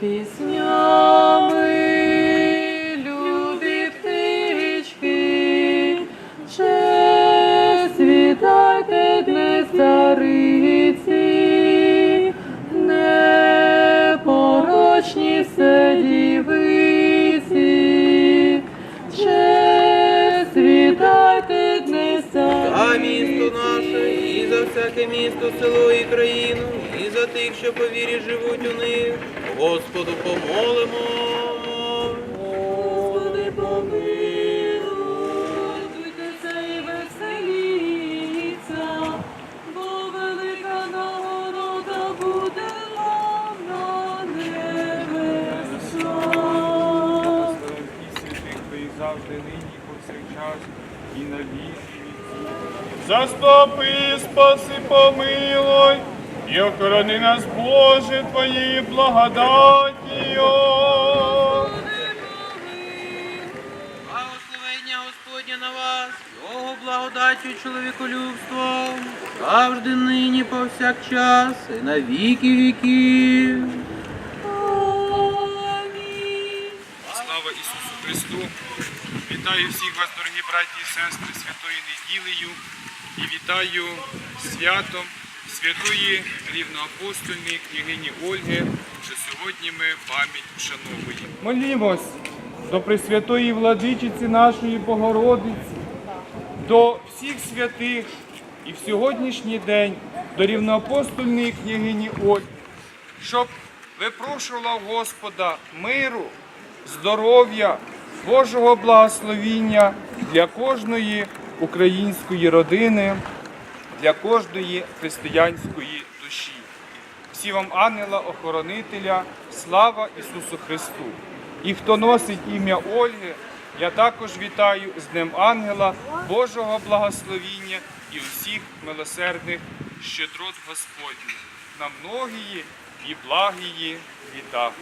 Пісня всяке місто, село і країну, і за тих, що по вірі живуть у них. Господу помолимо. Господи, помилуй, радуйтеся і веселіться, бо велика нагорода буде вам на небесах. і святих твоїх завжди нині, повсякчас і на віки віків. Заступи, спаси, помилуй, і охорони нас, Боже, Твоєю благодатію. Благословення Господня на вас, Його благодаттю чоловіколюбством, завжди нині повсякчас і на віки віків. Вітаю всіх вас, дорогі браті і сестри, святою неділею і вітаю святом святої рівноапостольної княгині Ольги, що сьогодні ми пам'ять вшановуємо. Молімось до Пресвятої владичиці нашої Богородиці, до всіх святих і в сьогоднішній день до рівноапостольної княгині Ольги, щоб випрошувала Господа миру, здоров'я, Божого благословіння для кожної української родини, для кожної християнської душі. Всі вам ангела-охоронителя, слава Ісусу Христу! І хто носить ім'я Ольги, я також вітаю з Днем Ангела, Божого благословіння і усіх милосердних щедрот Господніх на многії і благії. Благі